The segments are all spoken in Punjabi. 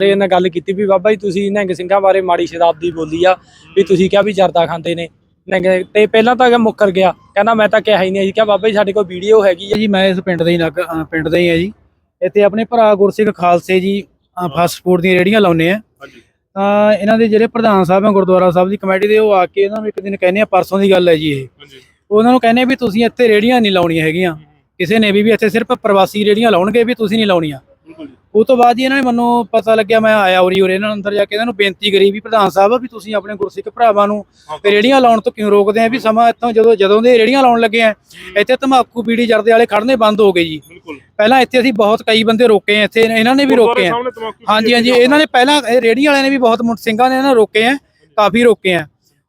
ਤੇ ਇਹਨਾਂ ਗੱਲ ਕੀਤੀ ਵੀ ਬਾਬਾ ਜੀ ਤੁਸੀਂ ਨਿਹੰਗ ਸਿੰਘਾਂ ਬਾਰੇ ਮਾੜੀ ਸ਼ਰਾਬਦੀ ਬੋਲੀ ਆ ਵੀ ਤੁਸੀਂ ਕਿਹਾ ਵੀ ਜਰਦਾ ਖਾਂਦੇ ਨੇ। ਨਿਹੰਗ ਤੇ ਪਹਿਲਾਂ ਤਾਂ ਇਹ ਮੁੱਕਰ ਗਿਆ ਕਹਿੰਦਾ ਮੈਂ ਤਾਂ ਕਿਹਾ ਹੀ ਨਹੀਂ ਜੀ ਕਿਹਾ ਬਾਬਾ ਜੀ ਸਾਡੇ ਕੋਲ ਵੀਡੀਓ ਹੈਗੀ ਆ ਜੀ ਮੈਂ ਇਸ ਪਿੰਡ ਦਾ ਹੀ ਲੱਗ ਅ, ਪਿੰਡ ਦਾ ਹੀ ਆ ਜੀ। ਇੱਥੇ ਆਪਣੇ ਭਰਾ ਗੁਰਸਿੱਖ ਖਾਲਸੇ ਜੀ ਫਾਸਟ ਫੂਡ ਦੀਆਂ ਰੇੜੀਆਂ ਲਾਉਨੇ ਆ। ਹਾਂਜੀ। ਤਾਂ ਇਹਨਾਂ ਦੇ ਜਿਹੜੇ ਪ੍ਰਧਾਨ ਸਾਹਿਬ ਆ ਗੁਰਦੁਆਰਾ ਸਾਹਿਬ ਦੀ ਕਮੇਟੀ ਦੇ ਉਹ ਆ ਕੇ ਇਹਨਾਂ ਨੂੰ ਇੱਕ ਦਿਨ ਕਹਿੰਦੇ ਆ ਪਰਸੋਂ ਦੀ ਗੱਲ ਹੈ ਜੀ ਇਹ। ਹਾਂਜੀ। ਉਹਨਾਂ ਨੂੰ ਕਹਿੰਦੇ ਵੀ ਤੁਸੀਂ ਇੱਥੇ ਰੇੜੀਆਂ ਨਹੀਂ ਲਾਉਣੀਆਂ ਹੈਗੀਆਂ। ਕਿਸੇ ਨੇ ਵੀ ਵੀ ਇੱਥੇ ਸਿਰਫ ਪ੍ਰਵਾਸੀ ਰੇੜੀਆਂ ਲਾਉਣਗੇ ਵੀ ਤੁਸੀਂ ਨਹੀਂ ਲਾਉਣੀਆਂ। ਉਹ ਤੋਂ ਬਾਅਦ ਜੀ ਇਹਨਾਂ ਨੇ ਮੈਨੂੰ ਪਤਾ ਲੱਗਿਆ ਮੈਂ ਆਇਆ ਉਰੀ ਉਰੇ ਇਹਨਾਂ ਨੂੰ ਅੰਦਰ ਜਾ ਕੇ ਇਹਨਾਂ ਨੂੰ ਬੇਨਤੀ ਕਰੀ ਵੀ ਪ੍ਰਧਾਨ ਸਾਹਿਬ ਵੀ ਤੁਸੀਂ ਆਪਣੇ ਗੁਰਸਿੱਖ ਭਰਾਵਾਂ ਨੂੰ ਤੇ ਰੇੜੀਆਂ ਲਾਉਣ ਤੋਂ ਕਿਉਂ ਰੋਕਦੇ ਆ? ਵੀ ਸਮਾਂ ਇੱਥੋਂ ਜਦੋਂ ਜਦੋਂ ਦੇ ਰੇੜੀਆਂ ਲਾਉਣ ਲੱਗੇ ਆ ਇੱਥੇ ਤੰਬਾਕੂ ਬੀੜੀ ਜਰਦੇ ਵਾਲੇ ਖੜਨੇ ਬੰਦ ਹੋ ਗਏ ਜੀ। ਪਹਿਲਾਂ ਇੱਥੇ ਅਸੀਂ ਬਹੁਤ ਕਈ ਬੰਦੇ ਰੋਕੇ ਆ ਇੱਥੇ ਇਹਨਾਂ ਨੇ ਵੀ ਰੋਕੇ ਆ। ਤਮਾਕੂ ਹਾਂਜੀ ਹਾਂਜੀ ਇਹਨਾਂ ਨੇ ਪਹਿਲਾਂ ਰੇੜੀਆਂ ਵਾਲਿਆਂ ਨੇ ਵੀ ਬਹੁਤ ਮੁੰਡ ਸਿੰਘਾਂ ਨੇ ਇਹਨਾਂ ਰੋਕੇ ਆ ਕਾਫੀ ਰੋਕੇ ਆ।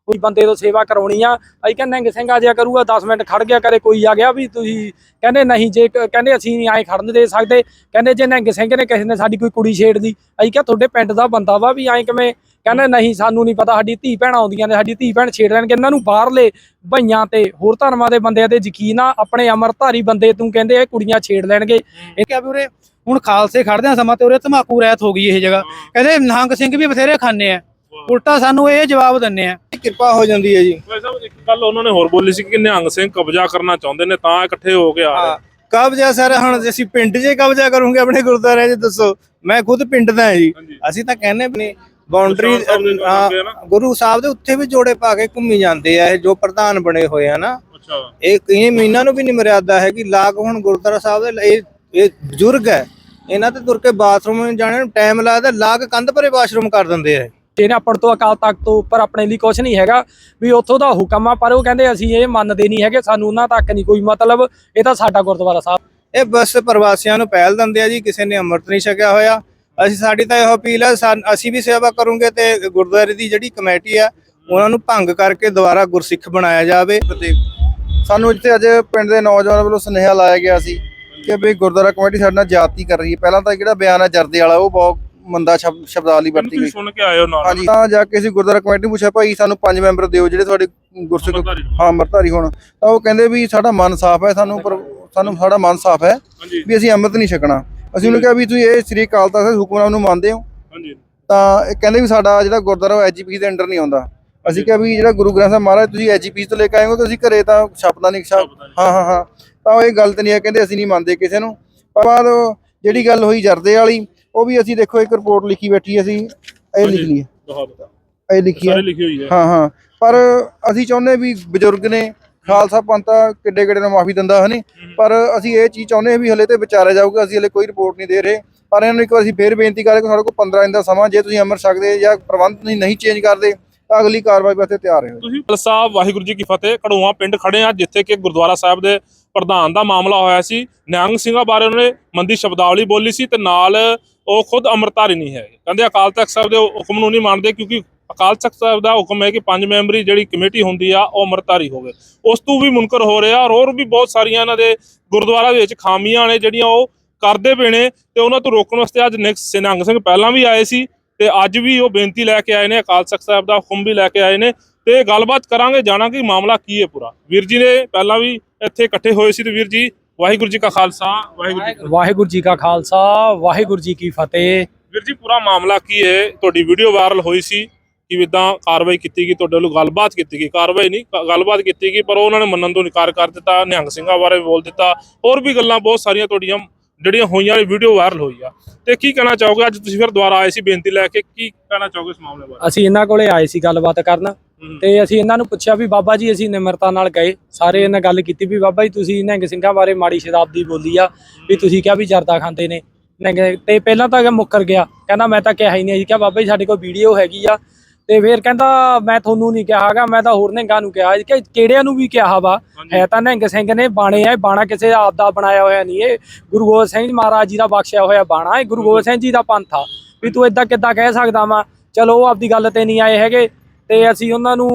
ਕੋਈ ਬੰਦੇ ਤੋਂ ਸੇਵਾ ਕਰਾਉਣੀ ਆ। ਅਸੀਂ ਕਹਿੰਦੇ ਨਿਹੰਗ ਸਿੰਘ ਆ ਜਿਆ ਕਰੂਗਾ 10 ਮਿੰਟ ਖੜ ਗਿਆ ਕਰੇ ਕੋਈ ਆ ਗਿਆ ਵੀ ਤੁਸੀਂ ਕਹਿੰਦੇ ਨਹੀਂ ਜੇ ਕਹਿੰਦੇ ਅਸੀਂ ਨਹੀਂ ਆਏ ਖੜਨ ਦੇ ਸਕਦੇ। ਕਹਿੰਦੇ ਜੇ ਨਿਹੰਗ ਸਿੰਘ ਨੇ ਕਿਸੇ ਨੇ ਸਾਡੀ ਕੋਈ ਕੁੜੀ ਛੇੜਦੀ ਅਸੀਂ ਕਿਹਾ ਤੁਹਾਡੇ ਪਿੰਡ ਦਾ ਬੰਦਾ ਵਾ ਵੀ ਐਂ ਕਿਵੇਂ ਕਹਿੰਦੇ ਨਹੀਂ ਸਾਨੂੰ ਨਹੀਂ ਪਤਾ ਸਾਡੀ ਧੀ ਭੈਣ ਆਉਂਦੀਆਂ ਨੇ ਸਾਡੀ ਧੀ ਭੈਣ ਛੇੜ ਲੈਣਗੇ। ਇਹਨਾਂ ਨੂੰ ਬਾਹਰਲੇ ਭਈਆਂ ਤੇ ਹੋਰ ਧਰਮਾਂ ਦੇ ਬੰਦਿਆਂ ਤੇ ਯਕੀਨ ਆ ਆਪਣੇ ਅਮਰਧਾਰੀ ਬੰਦੇ ਤੂੰ ਕਹਿੰਦੇ ਇਹ ਕੁੜੀਆਂ ਛੇੜ ਲੈਣਗੇ। ਇਹ ਕਿਹਾ ਵੀ ਉਰੇ ਹੁਣ ਖਾਲਸੇ ਖੜਦੇ ਆ ਸਮਾਂ ਤੇ ਉਰੇ ਧਮਾਕੂ ਰਹਿਤ ਹੋ ਗਈ ਇਹ ਜਗ੍ਹਾ। ਕਹਿੰਦੇ ਨਿਹੰਗ ਸਿੰਘ ਵੀ ਬਥੇਰੇ ਖਾਣੇ ਆ। ਉਲਟਾ ਸਾਨੂੰ ਇਹ ਜਵਾਬ ਦਿੰਨੇ ਆ। ਕਿਰਪਾ ਹੋ ਜਾਂਦੀ ਹੈ ਜੀ। ਭਾਈ ਸਾਹਿਬ ਇੱਕ ਗੱਲ ਉਹਨਾਂ ਨੇ ਹੋਰ ਬੋਲੀ ਸੀ ਕਿ ਨਿਹੰਗ ਸਿੰਘ ਕਬਜ਼ਾ ਕਰਨਾ ਚਾਹੁੰਦੇ ਨੇ ਤਾਂ ਇਕੱਠੇ ਹੋ ਕੇ ਆ ਰਹੇ। ਹਾਂ ਕਬਜ਼ਾ ਸਰ ਹੁਣ ਜੇ ਅਸੀਂ ਪਿੰਡ 'ਚ ਹੀ ਕਬਜ਼ਾ ਕਰੂਗੇ ਆਪਣੇ ਗੁਰਦੁਆਰੇ 'ਚ ਦੱਸੋ। ਮੈਂ ਖੁਦ ਪਿੰਡ ਦਾ ਹਾਂ ਜੀ। ਅਸੀਂ ਤਾਂ ਕਹਿੰਦੇ ਵੀ ਬਾਉਂਡਰੀ ਨਾ। ਗੁਰੂ ਸਾਹਿਬ ਦੇ ਉੱਥੇ ਵੀ ਜੋੜੇ ਪਾ ਕੇ ਘੁੰਮੀ ਜਾਂਦੇ ਆ ਇਹ ਜੋ ਪ੍ਰਧਾਨ ਬਣੇ ਹੋਏ ਆ ਨਾ। ਅੱਛਾ। ਇਹ ਕਈ ਮਹੀਨਾ ਨੂੰ ਵੀ ਨਹੀਂ ਮਰਿਆਦਾ ਹੈਗੀ ਲਾਗ ਹੁਣ ਗੁਰਦੁਆਰਾ ਸਾਹਿਬ ਦੇ ਇਹ ਇਹ ਬਜ਼ੁਰਗ ਹੈ। ਇਹਨਾਂ ਤੇ ਤੁਰ ਕੇ ਬਾਥਰੂਮ ਜਾਣੇ ਨੂੰ ਟਾਈਮ ਲੱਗਦਾ ਲਾਗ ਕੰਧ ਪਰੇ ਵਾਸ਼ਰੂਮ ਕਰ ਦਿੰਦੇ ਆ। ਇਹਨੇ ਆਪਣ ਤੋਂ ਅਕਾਲ ਤਖਤ ਤੋਂ ਉੱਪਰ ਆਪਣੇ ਲਈ ਕੁਝ ਨਹੀਂ ਹੈਗਾ ਵੀ ਉੱਥੋਂ ਦਾ ਹੁਕਮ ਆ ਪਰ ਉਹ ਕਹਿੰਦੇ ਅਸੀਂ ਇਹ ਮੰਨਦੇ ਨਹੀਂ ਹੈਗੇ ਸਾਨੂੰ ਉਹਨਾਂ ਤੱਕ ਨਹੀਂ ਕੋਈ ਮਤਲਬ ਇਹ ਤਾਂ ਸਾਡਾ ਗੁਰਦੁਆਰਾ ਸਾਹਿਬ। ਇਹ ਬਸ ਪ੍ਰਵਾਸੀਆਂ ਨੂੰ ਪਹਿਲ ਦਿੰਦੇ ਆ ਜੀ ਕਿਸੇ ਨੇ ਅੰਮ੍ਰਿਤ ਨਹੀਂ ਛਕਿਆ ਹੋਇਆ। ਅਸੀਂ ਸਾਡੀ ਤਾਂ ਇਹੋ ਅਪੀਲ ਹੈ ਸਾਨ- ਅਸੀਂ ਵੀ ਸੇਵਾ ਕਰੂੰਗੇ ਤੇ ਗੁਰਦੁਆਰੇ ਦੀ ਜਿਹੜੀ ਕਮੇਟੀ ਆ ਉਹਨਾਂ ਨੂੰ ਭੰਗ ਕਰਕੇ ਦੁਬਾਰਾ ਗੁਰਸਿੱਖ ਬਣਾਇਆ ਜਾਵੇ। ਤੇ ਸਾਨੂੰ ਇੱਥੇ ਅੱਜ ਪਿੰਡ ਦੇ ਨੌਜਵਾਨਾਂ ਵੱਲੋਂ ਸੁਨੇਹਾ ਲਾਇਆ ਗਿਆ ਸੀ ਕਿ ਵੀ ਗੁਰਦੁਆਰਾ ਕਮੇਟੀ ਸਾਡੇ ਨਾਲ ਜ਼ਿਆਦਤੀ ਕਰ ਰਹੀ ਹੈ। ਪਹਿਲਾਂ ਤਾਂ ਜਿਹੜਾ ਬਿਆਨ ਹੈ ਜਰਦੇ ਵਾਲਾ ਉਹ ਬਹੁਤ ਮੰਦਾ ਸ਼ਬ- ਸ਼ਬਦਾਵਲੀ ਵਰਤੀ ਤੁਸੀਂ ਗਈ। ਸੁਣ ਕੇ ਆਏ ਹੋ ਨਾਲ। ਹਾਂਜੀ ਤਾਂ ਜਾ ਕੇ ਅਸੀਂ ਗੁਰਦੁਆਰਾ ਕਮੇਟੀ ਨੂੰ ਪੁੱਛਿਆ ਭਾਈ ਸਾਨੂੰ ਪੰਜ ਮੈਂਬਰ ਦਿਓ ਜਿਹੜੇ ਤੁਹਾਡੇ ਗੁਰਸਿੱਖ ਅੰਮ੍ਰਿਤਧਾਰੀ। ਹਾਂ ਅੰਮ੍ਰਿਤਧਾਰੀ ਹੋਣ। ਤਾਂ ਉਹ ਕਹਿੰਦੇ ਵੀ ਸਾਡਾ ਮਨ ਸਾਫ਼ ਹੈ ਸਾਨੂੰ ਪਰ- ਸਾਨੂੰ ਸਾਡਾ ਮਨ ਸਾਫ਼ ਹੈ ਹਾਂਜੀ। ਵੀ ਅਸੀਂ ਅੰਮ੍ਰਿਤ ਨਹੀਂ ਛਕਣਾ। ਅਸੀਂ ਉਹਨੂੰ ਕਿਹਾ ਵੀ ਤੁਸੀਂ ਇਹ ਸ੍ਰੀ ਅਕਾਲ ਤਖਤ ਦੇ ਹੁਕਮਨਾਮੇ ਨੂੰ ਮੰਨਦੇ ਹੋ। ਹਾਂਜੀ। ਤਾਂ ਇਹ ਕਹਿੰਦੇ ਵੀ ਸਾਡਾ ਜਿਹੜਾ ਗੁਰਦੁਆਰਾ ਉਹ ਐਜੀਪੀ ਦੇ ਅੰਡਰ ਨਹੀਂ ਆਉਂਦਾ। ਅਸੀਂ ਕਿਹਾ ਵੀ ਜਿਹੜਾ ਗੁਰੂ ਗ੍ਰੰਥ ਸਾਹਿਬ ਮਹਾਰਾਜ ਤੁਸੀਂ ਐਜੀਪੀ ਤੋਂ ਲੈ ਕੇ ਆਏ ਹੋ ਤੁਸੀਂ ਘਰੇ ਤਾਂ ਛਪਦਾ ਨਹੀਂ ਛਾਪ ਹਾਂ ਹਾਂ ਹਾਂ। ਤਾਂ ਉਹ ਇਹ ਗਲਤ ਨਹੀਂ ਹੈ ਕਹਿੰਦੇ ਅਸੀਂ ਨਹੀਂ ਮੰਨਦੇ ਕਿਸੇ ਨੂੰ। ਪਰ ਬਾਅਦ ਉਹ ਜਿਹੜੀ ਗੱਲ ਹੋਈ ਜਰਦੇ ਵਾਲੀ ਉਹ ਵੀ ਅਸੀਂ ਦੇਖੋ ਇੱਕ ਰਿਪੋਰਟ ਲਿਖੀ ਬੈਠੀ ਅਸੀਂ ਇਹ ਲਿਖ ਲਈ ਹੈ, ਇਹ ਲਿਖੀ ਹੈ ਸਾਰੇ ਲਿਖੀ ਹੋਈ ਹੈ। ਹਾਂ ਹਾਂ। ਪਰ ਅਸੀਂ ਚਾਹੁੰਦੇ ਵੀ ਬਜ਼ੁਰਗ ਨੇ ਖਾਲਸਾ ਪੰਥ ਕਿੱਡੇ ਕਿੱਡੇ ਨੂੰ ਮਾਫੀ ਦਿੰਦਾ ਹਨੇ? ਪਰ ਅਸੀਂ ਇਹ ਚੀਜ਼ ਚਾਹੁੰਦੇ ਹਾਂ ਵੀ ਹਲੇ ਤੇ ਵਿਚਾਰਿਆ ਜਾਊਗਾ ਅਸੀਂ ਹਲੇ ਕੋਈ ਰਿਪੋਰਟ ਨਹੀਂ ਦੇ ਰਹੇ। ਪਰ ਇਹਨਾਂ ਨੂੰ ਇੱਕ ਵਾਰ ਅਸੀਂ ਫੇਰ ਬੇਨਤੀ ਕਰਾਂਗੇ ਸਾਡੇ ਕੋਲ 15 ਦਿਨ ਦਾ ਸਮਾਂ ਜੇ ਤੁਸੀਂ ਅਮਰ ਸਕਦੇ ਜਾਂ ਪ੍ਰਬੰਧ ਨਹੀਂ ਚੇਂਜ ਕਰਦੇ ਤਾਂ ਅਗਲੀ ਕਾਰਵਾਈ ਵਾਸਤੇ ਤਿਆਰ ਰਹੋ ਤੁਸੀਂ ਖਾਲਸਾ ਵਾਹਿਗੁਰੂ ਜੀ ਕੀ ਫਤਿਹ ਕੜੂਆ ਪਿੰਡ ਖੜੇ ਆ ਜਿੱਥੇ ਕਿ ਗੁਰਦੁਆਰਾ ਸਾਹਿਬ ਦੇ ਪ੍ਰਧਾਨ ਦਾ ਮਾਮਲਾ ਹੋਇਆ ਸੀ। ਨਿਹੰਗ ਸਿੰਘਾਂ ਬਾਰੇ ਉਹਨਾਂ ਨੇ ਮੰਦੀ ਸ਼ਬਦਾਵਲੀ ਬੋਲੀ ਸੀ ਤੇ ਨਾਲ ਉਹ ਖੁਦ ਅੰਮ੍ਰਿਤਧਾਰੀ ਨਹੀਂ ਹੈ। ਕਹਿੰਦੇ ਅਕਾਲ ਤਖਤ ਸਾਹਿਬ ਦੇ ਹੁਕਮ ਨੂੰ ਨਹੀਂ ਮੰਨਦੇ ਕਿਉਂਕਿ ਅਕਾਲ ਤਖਤ ਸਾਹਿਬ ਦਾ ਹੁਕਮ ਹੈ ਕਿ ਪੰਜ ਮੈਂਬਰੀ ਜਿਹੜੀ ਕਮੇਟੀ ਹੁੰਦੀ ਆ, ਉਹ ਅੰਮ੍ਰਿਤਧਾਰੀ ਹੋਵੇ। ਉਸ ਤੋਂ ਵੀ ਮੁਨਕਰ ਹੋ ਰਿਹਾ ਔਰ ਹੋਰ ਵੀ ਬਹੁਤ ਸਾਰੀਆਂ ਇਹਨਾਂ ਦੇ ਗੁਰਦੁਆਰਾ ਦੇ ਵਿੱਚ ਖਾਮੀਆਂ ਨੇ ਜਿਹੜੀਆਂ ਉਹ ਕਰਦੇ ਪਏ ਨੇ ਤੇ ਉਹਨਾਂ ਤੋਂ ਰੋਕਣ ਵਾਸਤੇ ਅੱਜ ਨਿਕਸ ਨਿਹੰਗ ਸਿੰਘ ਪਹਿਲਾਂ ਵੀ ਆਏ ਸੀ ਤੇ ਅੱਜ ਵੀ ਉਹ ਬੇਨਤੀ ਲੈ ਕੇ ਆਏ ਨੇ, ਅਕਾਲ ਤਖਤ ਸਾਹਿਬ ਦਾ ਹੁਕਮ ਵੀ ਲੈ ਕੇ ਆਏ ਨੇ। ਤੇ ਗੱਲਬਾਤ ਕਰਾਂਗੇ ਜਾਣਾਂਗੇ ਕਿ ਮਾਮਲਾ ਕੀ ਹੈ ਪੂਰਾ। ਵੀਰ ਜੀ ਨੇ ਪਹਿਲਾਂ ਵੀ ਇੱਥੇ ਇਕੱਠੇ ਹੋਏ ਸੀ ਤੇ ਵੀਰ ਜੀ ਵਾਹਿਗੁਰੂ ਜੀ ਕਾ ਖਾਲਸਾ ਵਾਹਿਗੁਰੂ ਜੀ ਕੀ ਫਤਿਹ। ਵਾਹਿਗੁਰੂ ਜੀ ਕਾ ਖਾਲਸਾ ਵਾਹਿਗੁਰੂ ਜੀ ਕੀ ਫਤਿਹ। ਵੀਰ ਜੀ ਪੂਰਾ ਮਾਮਲਾ ਕੀ ਹੈ? ਤੁਹਾਡੀ ਵੀਡੀਓ ਵਾਇਰਲ ਹੋਈ ਸੀ ਕਿ ਇਦਾਂ ਕਾਰਵਾਈ ਕੀਤੀ ਗਈ ਤੁਹਾਡੇ ਵੱਲੋਂ ਗੱਲਬਾਤ ਕੀਤੀ ਗਈ। ਕਾਰਵਾਈ ਨਹੀਂ ਕ- ਗੱਲਬਾਤ ਕੀਤੀ ਗਈ ਪਰ ਉਹਨਾਂ ਨੇ ਮੰਨਣ ਤੋਂ ਇਨਕਾਰ ਕਰ ਦਿੱਤਾ ਨਿਹੰਗ ਸਿੰਘਾਂ ਬਾਰੇ ਵੀ ਬੋਲ ਦਿੱਤਾ। ਹੋਰ ਵੀ ਗੱਲਾਂ ਬਹੁਤ ਸਾਰੀਆਂ ਤੁਹਾਡੀਆਂ ਜਿਹੜੀਆਂ ਹੋਈਆਂ ਨੇ ਵੀਡੀਓ ਵਾਇਰਲ ਹੋਈ ਆ। ਤੇ ਕੀ ਕਹਿਣਾ ਚਾਹੋਗੇ? ਅੱਜ ਤੁਸੀਂ ਫਿਰ ਦੁਬਾਰਾ ਆਏ ਸੀ ਬੇਨਤੀ ਲੈ ਕੇ ਕੀ ਕਹਿਣਾ ਚਾਹੋਗੇ ਇਸ ਮਾਮਲੇ ਬਾਰੇ? ਅਸੀਂ ਇਹਨਾਂ ਕੋਲੇ ਆਏ ਸੀ ਗੱਲਬਾਤ ਕਰਨ। ਤੇ ਅਸੀਂ ਇਹਨਾਂ ਨੂੰ ਪੁੱਛਿਆ ਵੀ ਬਾਬਾ ਜੀ ਅਸੀਂ ਨਿਮਰਤਾ ਨਾਲ ਗਏ ਸਾਰੇ ਇਹਨਾਂ ਗੱਲ ਕੀਤੀ ਵੀ ਬਾਬਾ ਜੀ ਤੁਸੀਂ ਨਿਹੰਗ ਸਿੰਘਾਂ ਬਾਰੇ ਮਾੜੀ ਸ਼ਰਾਬਦੀ ਬੋਲੀ ਆ ਵੀ ਤੁਸੀਂ ਕਿਹਾ ਵੀ ਜਰਦਾ ਖਾਂਦੇ ਨੇ। ਨਿਹੰਗ ਤੇ ਪਹਿਲਾਂ ਤਾਂ ਇਹ ਮੁੱਕਰ ਗਿਆ ਕਹਿੰਦਾ ਮੈਂ ਤਾਂ ਕਿਹਾ ਹੀ ਨਹੀਂ ਜੀ ਕਿਹਾ ਬਾਬਾ ਜੀ ਸਾਡੇ ਕੋਲ ਵੀਡੀਓ ਹੈਗੀ ਆ। ਤੇ ਫਿਰ ਕਹਿੰਦਾ ਮੈਂ ਤੁਹਾਨੂੰ ਨਹੀਂ ਕਿਹਾ ਹੈਗਾ ਮੈਂ ਤਾਂ ਹੋਰ ਨਿਹੰਗਾਂ ਨੂੰ ਕਿਹਾ ਕਿ ਕਿਹੜਿਆਂ ਨੂੰ ਵੀ ਕਿਹਾ ਵਾ। ਹੈ ਤਾਂ ਨਿਹੰਗ ਸਿੰਘ ਨੇ ਬਾਣੇ ਆ ਬਾਣਾ ਕਿਸੇ ਆਪ ਦਾ ਬਣਾਇਆ ਹੋਇਆ ਨਹੀਂ ਇਹ ਗੁਰੂ ਗੋਬਿੰਦ ਸਿੰਘ ਮਹਾਰਾਜ ਜੀ ਦਾ ਬਖਸ਼ਿਆ ਹੋਇਆ ਬਾਣਾ ਇਹ ਗੁਰੂ ਗੋਬਿੰਦ ਸਿੰਘ ਜੀ ਦਾ ਪੰਥ ਆ। ਵੀ ਤੂੰ ਇਦਾਂ ਕਿੱਦਾਂ ਕਹਿ ਸਕਦਾ ਵਾ? ਚਲੋ ਉਹ ਆਪਦੀ ਗੱਲ ਤੇ ਨਹੀਂ ਆਏ ਹੈਗੇ। ਤੇ ਅਸੀਂ ਉਹਨਾਂ ਨੂੰ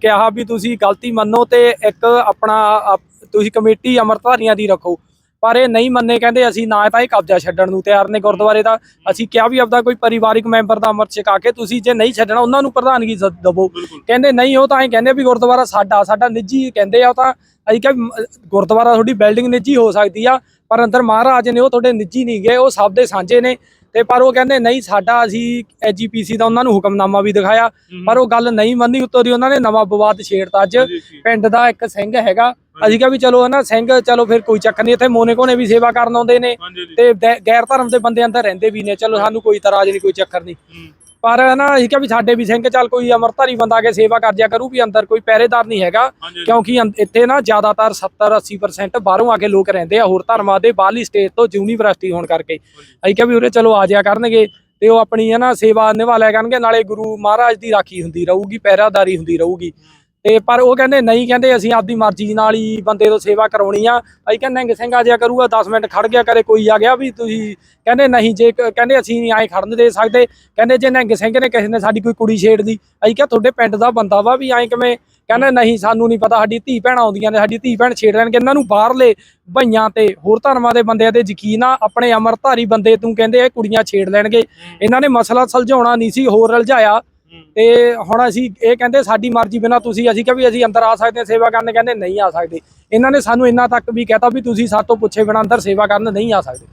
ਕਿਹਾ ਵੀ ਤੁਸੀਂ ਗਲਤੀ ਮੰਨੋ ਤੇ ਇੱਕ ਆਪਣਾ ਆਪ- ਤੁਸੀਂ ਕਮੇਟੀ ਅਮਰਤਾਰੀਆਂ ਦੀ ਰੱਖੋ। ਪਰ ਇਹ ਨਹੀਂ ਮੰਨੇ ਕਹਿੰਦੇ ਅਸੀਂ ਨਾ ਤਾਂ ਇਹ ਕਬਜ਼ਾ ਛੱਡਣ ਨੂੰ ਤਿਆਰ ਨੇ ਗੁਰਦੁਆਰੇ ਦਾ। ਅਸੀਂ ਕਿਹਾ ਵੀ ਆਪਦਾ ਕੋਈ ਪਰਿਵਾਰਿਕ ਮੈਂਬਰ ਦਾ ਅਮਰ ਛਕਾ ਕੇ ਤੁਸੀਂ ਜੇ ਨਹੀਂ ਛੱਡਣਾ ਉਹਨਾਂ ਨੂੰ ਪ੍ਰਧਾਨਗੀ ਦਵੋ। ਕਹਿੰਦੇ ਨਹੀਂ ਉਹ ਤਾਂ ਐਂ ਕਹਿੰਦੇ ਵੀ ਗੁਰਦੁਆਰਾ ਸਾਡਾ ਸਾਡਾ ਨਿੱਜੀ ਕਹਿੰਦੇ ਆ ਉਹ ਤਾਂ ਅਸੀਂ ਕਿਹਾ ਗੁਰਦੁਆਰਾ ਤੁਹਾਡੀ ਬਿਲਡਿੰਗ ਨਿੱਜੀ ਹੋ ਸਕਦੀ ਆ ਪਰ ਅੰਦਰ ਮਹਾਰਾਜ ਨੇ ਉਹ ਤੁਹਾਡੇ ਨਿੱਜੀ ਨਹੀਂ ਗਏ ਉਹ ਸਭ ਦੇ ਸਾਂਝੇ ਨੇ। ਤੇ ਪਰ ਉਹ ਕਹਿੰਦੇ ਨਹੀਂ ਸਾਡਾ ਅਸੀਂ ਐਜੀਪੀਸੀ ਦਾ ਉਹਨਾਂ ਨੂੰ ਹੁਕਮਨਾਮਾ ਵੀ ਦਿਖਾਇਆ। ਪਰ ਉਹ ਗੱਲ ਨਹੀਂ ਮੰਨੀ ਉੱਤੋਂ ਦੀ ਉਹਨਾਂ ਨੇ ਨਵਾਂ ਵਿਵਾਦ ਛੇੜਤਾ ਅੱਜ। ਪਿੰਡ ਦਾ ਇੱਕ ਸਿੰਘ ਹੈਗਾ। ਅਸੀਂ ਕਿਹਾ ਵੀ ਚਲੋ ਹਨਾ ਸਿੰਘ ਚਲੋ ਫਿਰ ਕੋਈ ਚੱਕਰ ਨਹੀਂ ਇੱਥੇ ਮੋਨੇ ਕੋਨੇ ਵੀ ਸੇਵਾ ਕਰਨ ਆਉਂਦੇ ਨੇ ਤੇ ਗੈਰ ਧਰਮ ਦੇ ਬੰਦੇ ਅੰਦਰ ਰਹਿੰਦੇ ਵੀ ਨੇ। ਚਲੋ ਸਾਨੂੰ ਕੋਈ ਇਤਰਾਜ਼ ਨਹੀਂ ਕੋਈ ਚੱਕਰ ਨਹੀਂ। ਪਰ ਨਾ ਅਸੀਂ ਕਿਹਾ ਵੀ ਸਾਡੇ ਵੀ ਸਿੰਘ ਚੱਲ ਕੋਈ ਅਮਰਤਾਰੀ ਬੰਦਾ ਕੇ ਸੇਵਾ ਕਰ ਜਿਆ ਕਰੂ ਵੀ ਅੰਦਰ ਕੋਈ ਪਹਿਰੇਦਾਰ ਨਹੀਂ ਹੈਗਾ। ਕਿਉਂਕਿ ਅੰ- ਇੱਥੇ ਨਾ ਜ਼ਿਆਦਾਤਰ 70 80% ਬਾਹਰੋਂ ਆ ਕੇ ਲੋਕ ਰਹਿੰਦੇ ਆ ਹੋਰ ਧਰਮਾਂ ਦੇ ਬਾਹਰਲੀ ਸਟੇਟ ਤੋਂ ਯੂਨੀਵਰਸਿਟੀ ਹੋਣ ਕਰਕੇ। ਅਸੀਂ ਕਿਹਾ ਵੀ ਉਰੇ ਚਲੋ ਆ ਜਿਆ ਕਰਨਗੇ ਤੇ ਉਹ ਆਪਣੀ ਹੈ ਨਾ ਸੇਵਾ ਨਿਭਾ ਲਿਆ ਕਰਨਗੇ ਨਾਲੇ ਗੁਰੂ ਮਹਾਰਾਜ ਦੀ ਰਾਖੀ ਹੁੰਦੀ ਰਹੂਗੀ ਪਹਿਰਾਦਾਰੀ ਹੁੰਦੀ ਰਹੂਗੀ। ਤੇ ਪਰ ਉਹ ਕਹਿੰਦੇ ਨਹੀਂ ਕਹਿੰਦੇ ਅਸੀਂ ਆਪਦੀ ਮਰਜ਼ੀ ਨਾਲ ਹੀ ਬੰਦੇ ਤੋਂ ਸੇਵਾ ਕਰਾਉਣੀ ਆ। ਅਸੀਂ ਕਹਿੰਦੇ ਨਿਹੰਗ ਸਿੰਘ ਆ ਜਿਆ ਕਰੂਗਾ 10 ਮਿੰਟ ਖੜ ਗਿਆ ਕਰੇ ਕੋਈ ਆ ਗਿਆ ਵੀ ਤੁਸੀਂ ਕਹਿੰਦੇ ਨਹੀਂ ਜੇ ਕਹਿੰਦੇ ਅਸੀਂ ਨਹੀਂ ਐਂ ਖੜਨ ਦੇ ਸਕਦੇ। ਕਹਿੰਦੇ ਜੇ ਨਿਹੰਗ ਸਿੰਘ ਨੇ ਕਿਸੇ ਨੇ ਸਾਡੀ ਕੋਈ ਕੁੜੀ ਛੇੜਦੀ ਅਸੀਂ ਕਿਹਾ ਤੁਹਾਡੇ ਪਿੰਡ ਦਾ ਬੰਦਾ ਵਾ ਵੀ ਐਂ ਕਿਵੇਂ ਕਹਿੰਦੇ ਨਹੀਂ ਸਾਨੂੰ ਨਹੀਂ ਪਤਾ ਸਾਡੀ ਧੀ ਭੈਣ ਆਉਂਦੀਆਂ ਨੇ ਸਾਡੀ ਧੀ ਭੈਣ ਛੇੜ ਲੈਣਗੇ ਇਹਨਾਂ ਨੂੰ ਬਾਹਰਲੇ ਭਈਆਂ ਤੇ ਹੋਰ ਧਰਮਾਂ ਦੇ ਬੰਦਿਆਂ ਤੇ ਯਕੀਨ ਆ ਆਪਣੇ ਅਮਰਧਾਰੀ ਬੰਦੇ ਤੂੰ ਕਹਿੰਦੇ ਇਹ ਕੁੜੀਆਂ ਛੇੜ ਲੈਣਗੇ। ਇਹਨਾਂ ਨੇ ਮਸਲਾ ਸੁਲਝਾਉਣਾ ਨਹੀਂ ਸੀ ਹੋਰ ਰਲਝਾਇਆ। ਤੇ ਹੁਣ ਅਸੀਂ ਇਹ ਕਹਿੰਦੇ ਸਾਡੀ ਮਰਜ਼ੀ ਬਿਨਾ ਤੁਸੀਂ ਅਸੀਂ ਕਿਹਾ ਵੀ ਅਸੀਂ ਅੰਦਰ ਆ ਸਕਦੇ ਹਾਂ, ਸੇਵਾ ਕਰਨ ਕਹਿੰਦੇ ਨਹੀਂ ਆ ਸਕਦੇ। ਇਹਨਾਂ ਨੇ ਸਾਨੂੰ ਇੰਨਾ ਤੱਕ ਵੀ ਕਹਿਤਾ ਵੀ ਤੁਸੀਂ ਸਾਤੋਂ ਪੁੱਛੇ ਬਿਨਾ ਅੰਦਰ ਸੇਵਾ ਕਰਨ ਨਹੀਂ ਆ ਸਕਦੇ।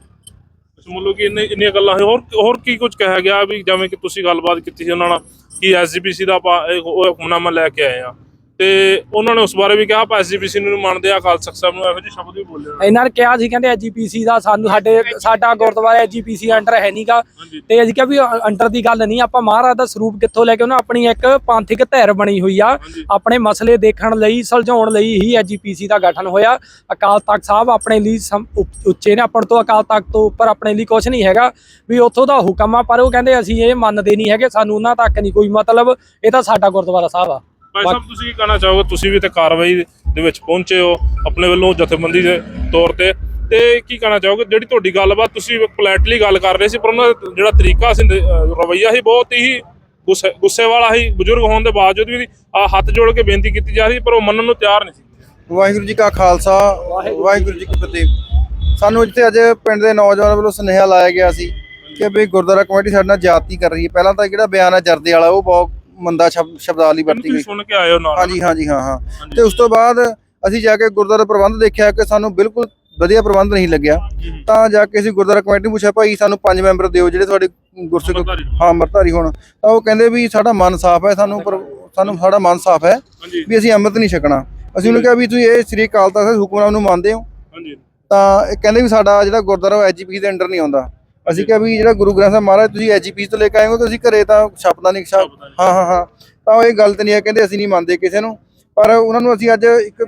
ਮਤਲਬ ਕਿ ਇੰਨੇ ਇੰਨੀਆਂ ਗੱਲਾਂ ਹੋਰ ਹੋਰ ਕੀ ਕੁਝ ਕਿਹਾ ਗਿਆ ਵੀ ਜਿਵੇਂ ਕਿ ਤੁਸੀਂ ਗੱਲਬਾਤ ਕੀਤੀ ਸੀ ਉਹਨਾਂ ਨਾਲ ਕਿ ਐਸਜੀਪੀਸੀ ਦਾ ਆਪਾਂ ਇਹ ਹੁਕਮਨਾਮਾ ਲੈ ਕੇ ਆਏ ਆ ਤੇ ਉਹਨਾਂ ਨੇ ਉਸ ਬਾਰੇ ਵੀ ਕਿਹਾ ਐਸਜੀਪੀਸੀ ਨੂੰ ਮੰਨਦੇ ਆ ਖਾਲਸਾ ਸਾਹਿਬ ਨੂੰ ਇਹੋ ਜਿਹੇ ਸ਼ਬਦ ਵੀ ਬੋਲੇ ਉਹਨਾਂ ਨੇ। ਇਹਨਾਂ ਨੇ ਕਿਹਾ ਸੀ ਕਹਿੰਦੇ ਐਜੀਪੀਸੀ ਦਾ ਸਾਨੂੰ ਸਾਡੇ ਸਾਡਾ ਗੁਰਦੁਆਰਾ ਐਜੀਪੀਸੀ ਅੰਡਰ ਹੈ ਨਹੀਂਗਾ ਹਾਂਜੀ। ਤੇ ਅਸੀਂ ਕਿਹਾ ਵੀ ਅੰਡਰ ਦੀ ਗੱਲ ਨਹੀਂ ਆਪਾਂ ਮਹਾਰਾਜ ਦਾ ਸਰੂਪ ਕਿੱਥੋਂ ਲੈ ਕੇ ਉਹਨਾਂ ਆਪਣੀ ਇੱਕ ਪੰਥਿਕ ਧਿਰ ਬਣੀ ਹੋਈ ਆ। ਹਾਂਜੀ। ਆਪਣੇ ਮਸਲੇ ਦੇਖਣ ਲਈ ਸੁਲਝਾਉਣ ਲਈ ਹੀ ਐਜੀਪੀਸੀ ਦਾ ਗਠਨ ਹੋਇਆ। ਅਕਾਲ ਤਖਤ ਸਾਹਿਬ ਆਪਣੇ ਲਈ ਸਮ- ਉੱਚੇ ਨੇ ਆਪਣ ਤੋਂ ਅਕਾਲ ਤਖਤ ਤੋਂ ਉੱਪਰ ਆਪਣੇ ਲਈ ਕੁਝ ਨਹੀਂ ਹੈਗਾ। ਵੀ ਉੱਥੋਂ ਦਾ ਹੁਕਮ ਆ ਪਰ ਉਹ ਕਹਿੰਦੇ ਅਸੀਂ ਇਹ ਮੰਨਦੇ ਨਹੀਂ ਹੈਗੇ ਸਾਨੂੰ ਉਹਨਾਂ ਤੱਕ ਨਹੀਂ ਕੋਈ ਮਤਲਬ। ਇਹ ਤਾਂ ਸਾਡਾ ਗੁਰਦੁਆਰਾ ਸਾਹਿਬ ਆ। ਭਾਈ ਸਾਹਿਬ, ਤੁਸੀਂ ਕੀ ਕਹਿਣਾ ਚਾਹੋਗੇ? ਤੁਸੀਂ ਵੀ ਤੇ ਕਾਰਵਾਈ ਦੇ ਵਿੱਚ ਪਹੁੰਚੇ ਹੋ ਆਪਣੇ ਵੱਲੋਂ ਜਥੇਬੰਦੀ ਦੇ ਤੌਰ ਤੇ। ਤੇ ਕੀ ਕਹਿਣਾ ਚਾਹੋਗੇ? ਜਿਹੜੀ ਤੁਹਾਡੀ ਗੱਲਬਾਤ ਤੁਸੀਂ ਪੋਲਾਈਟਲੀ ਗੱਲ ਕਰ ਰਹੇ ਸੀ, ਪਰ ਉਹਨਾਂ ਦਾ ਜਿਹੜਾ ਤਰੀਕਾ ਸੀ ਅਹ ਸੀ, ਬਹੁਤ ਹੀ ਗੁੱਸੇ ਵਾਲਾ ਸੀ, ਬਜ਼ੁਰਗ ਹੋਣ ਦੇ ਬਾਵਜੂਦ ਵੀ ਆ ਹੱਥ ਜੋੜ ਕੇ ਬੇਨਤੀ ਕੀਤੀ ਜਾ ਰਹੀ, ਪਰ ਉਹ ਮੰਨਣ ਨੂੰ ਤਿਆਰ ਨਹੀਂ ਸੀ। ਵਾਹਿਗੁਰੂ ਜੀ ਕਾ ਖਾਲਸਾ, ਵਾਹਿਗੁਰੂ ਜੀ ਕੀ ਫਤਿਹ। ਸਾਨੂੰ ਇੱਥੇ ਅੱਜ ਪਿੰਡ ਦੇ ਨੌਜਵਾਨਾਂ ਵੱਲੋਂ ਸੁਨੇਹਾ ਲਾਇਆ ਗਿਆ ਸੀ ਕਿ ਵੀ ਗੁਰਦੁਆਰਾ ਕਮੇਟੀ ਸਾਡੇ ਨਾਲ ਜਾਤੀ ਕਰ ਰਹੀ ਹੈ। ਪਹਿਲਾਂ ਤਾਂ ਜਿਹੜਾ ਬਿਆਨ ਹੈ ਜਰਦੇ ਵਾਲਾ, ਉਹ ਬਹੁਤ ਮੰਦਾ ਸ਼ਬ- ਸ਼ਬਦਾਵਲੀ ਵਰਤੀ ਤੁਸੀਂ ਗਈ। ਸੁਣ ਕੇ ਆਏ ਹੋ ਨਾਲ। ਹਾਂਜੀ ਹਾਂਜੀ ਹਾਂ ਹਾਂ। ਤੇ ਉਸ ਤੋਂ ਬਾਅਦ ਅਸੀਂ ਜਾ ਕੇ ਗੁਰਦੁਆਰਾ ਪ੍ਰਬੰਧ ਦੇਖਿਆ ਕਿ ਸਾਨੂੰ ਬਿਲਕੁਲ ਵਧੀਆ ਪ੍ਰਬੰਧ ਨਹੀਂ ਲੱਗਿਆ। ਤਾਂ ਜਾ ਕੇ ਅਸੀਂ ਗੁਰਦੁਆਰਾ ਕਮੇਟੀ ਨੂੰ ਪੁੱਛਿਆ ਭਾਈ ਸਾਨੂੰ ਪੰਜ ਮੈਂਬਰ ਦਿਓ ਜਿਹੜੇ ਤੁਹਾਡੇ ਗੁਰਸਿੱਖ ਅੰਮ੍ਰਿਤਧਾਰੀ। ਹਾਂ ਅੰਮ੍ਰਿਤਧਾਰੀ ਹੋਣ। ਤਾਂ ਉਹ ਕਹਿੰਦੇ ਵੀ ਸਾਡਾ ਮਨ ਸਾਫ਼ ਹੈ ਸਾਨੂੰ ਪਰ- ਸਾਨੂੰ ਸਾਡਾ ਮਨ ਸਾਫ਼ ਹੈ ਹਾਂਜੀ। ਵੀ ਅਸੀਂ ਅੰਮ੍ਰਿਤ ਨਹੀਂ ਛਕਣਾ। ਅਸੀਂ ਉਹਨੂੰ ਕਿਹਾ ਵੀ ਤੁਸੀਂ ਇਹ ਸ੍ਰੀ ਅਕਾਲ ਤਖਤ ਦੇ ਹੁਕਮਨਾਮੇ ਨੂੰ ਮੰਨਦੇ ਹੋ। ਹਾਂਜੀ। ਤਾਂ ਇਹ ਕਹਿੰਦੇ ਵੀ ਸਾਡਾ ਜਿਹੜਾ ਗੁਰਦੁਆਰਾ ਉਹ ਐਜੀਪੀ ਦੇ ਅੰਡਰ ਨਹੀਂ ਆਉਂਦਾ। ਅਸੀਂ ਕਿਹਾ ਵੀ ਜਿਹੜਾ ਗੁਰੂ ਗ੍ਰੰਥ ਸਾਹਿਬ ਮਹਾਰਾਜ ਤੁਸੀਂ ਐਜੀਪੀ ਤੋਂ ਲੈ ਕੇ ਆਏ ਹੋ ਤੁਸੀਂ ਘਰੇ ਤਾਂ ਛਾਪਦਾ ਨਹੀਂ ਛਾਪ ਹਾਂ ਹਾਂ ਹਾਂ। ਤਾਂ ਉਹ ਇਹ ਗਲਤ ਨਹੀਂ ਹੈ ਕਹਿੰਦੇ ਅਸੀਂ ਨਹੀਂ ਮੰਨਦੇ ਕਿਸੇ ਨੂੰ। ਪਰ ਉਹਨਾਂ ਨੂੰ ਅਸੀਂ ਅੱਜ ਇੱਕ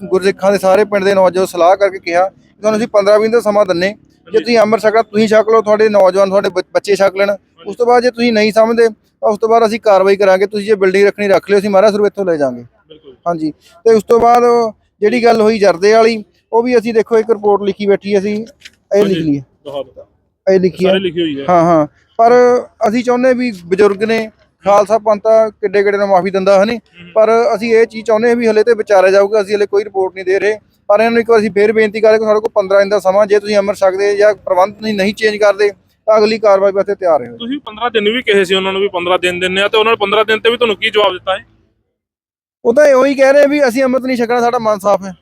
ਗੁਰਸਿੱਖਾਂ ਦੇ ਸਾਰੇ ਪਿੰਡ ਦੇ ਨੌਜਵਾਨ ਸਲਾਹ ਕਰਕੇ ਕਿਹਾ ਕਿ ਤੁਹਾਨੂੰ ਅਸੀਂ 15 20 ਦਾ ਸਮਾਂ ਦਿੰਨੇ। ਜੇ ਤੁਸੀਂ ਅੰਮ੍ਰਿਤ ਛਕਣਾ ਤੁਸੀਂ ਛਕ ਲਓ ਤੁਹਾਡੇ ਨੌਜਵਾਨ ਤੁਹਾਡੇ ਬੱਚ- ਛਕ ਲੈਣ। ਉਸ ਤੋਂ ਬਾਅਦ ਜੇ ਤੁਸੀਂ ਨਹੀਂ ਸਮਝਦੇ ਤਾਂ ਉਸ ਤੋਂ ਬਾਅਦ ਅਸੀਂ ਕਾਰਵਾਈ ਕਰਾਂਗੇ। ਤੁਸੀਂ ਜੇ ਬਿਲਡਿੰਗ ਰੱਖਣੀ ਰੱਖ ਲਿਓ ਅਸੀਂ ਮਹਾਰਾਜ ਸਰੂਪ ਇੱਥੋਂ ਲੈ ਜਾਾਂਗੇ। ਹਾਂਜੀ। ਤੇ ਉਸ ਤੋਂ ਬਾਅਦ ਜਿਹੜੀ ਗੱਲ ਹੋਈ ਜਰਦੇ ਵਾਲੀ ਉਹ ਵੀ ਅਸੀਂ ਦੇਖੋ ਇੱਕ ਰਿਪੋਰਟ ਲਿਖੀ ਬੈਠੀ ਅਸੀਂ ਇਹ ਲਿਖ ਲਈ ਇਹ ਲਿਖੀ ਹੈ। ਸਾਰੇ ਲਿਖੀ ਹੋਈ ਹੈ। ਹਾਂ ਹਾਂ। ਪਰ ਅਸੀਂ ਚਾਹੁੰਦੇ ਵੀ ਬਜ਼ੁਰਗ ਨੇ ਖਾਲਸਾ ਪੰਥ ਤਾਂ ਕਿੱਡੇ ਕਿੱਡੇ ਨੂੰ ਮਾਫੀ ਦਿੰਦਾ ਹਨੇ? ਪਰ ਅਸੀਂ ਇਹ ਚੀਜ਼ ਚਾਹੁੰਦੇ ਹਾਂ ਵੀ ਹਲੇ ਤੇ ਵਿਚਾਰਿਆ ਜਾਊਗਾ ਅਸੀਂ ਹਲੇ ਕੋਈ ਰਿਪੋਰਟ ਨਹੀਂ ਦੇ ਰਹੇ। ਪਰ ਇਹਨਾਂ ਨੂੰ ਇੱਕ ਵਾਰ ਅਸੀਂ ਫੇਰ ਬੇਨਤੀ ਕਰਦੇ ਕਿ ਸਾਡੇ ਕੋਲ 15 ਦਿਨ ਦਾ ਸਮਾਂ ਜੇ ਤੁਸੀਂ ਅਮਰ ਸਕਦੇ ਜਾਂ ਪ੍ਰਬੰਧ ਤੁਸੀਂ ਨਹੀਂ ਚੇਂਜ ਕਰਦੇ ਤਾਂ ਅਗਲੀ ਕਾਰਵਾਈ ਵਾਸਤੇ ਤਿਆਰ ਰਹੋ। ਤੁਸੀਂ 15 ਦਿਨ ਵੀ ਕਹੇ ਸੀ ਉਹਨਾਂ ਨੂੰ ਵੀ 15 ਦਿਨ ਦਿੰਨੇ ਆ ਤੇ ਉਹਨਾਂ ਨੇ 15 ਦਿਨ ਤੇ ਵੀ ਤੁਹਾਨੂੰ ਕੀ ਜਵਾਬ ਦਿੱਤਾ ਹੈ ਉਹ ਤਾਂ ਇਹੋ ਹੀ ਕਹਿ ਰਹੇ ਵੀ ਅਸੀਂ ਅੰਮ੍ਰਿਤ ਨਹੀਂ ਛਕਣਾ ਸਾਡਾ ਮਨ ਸਾਫ਼ ਹੈ।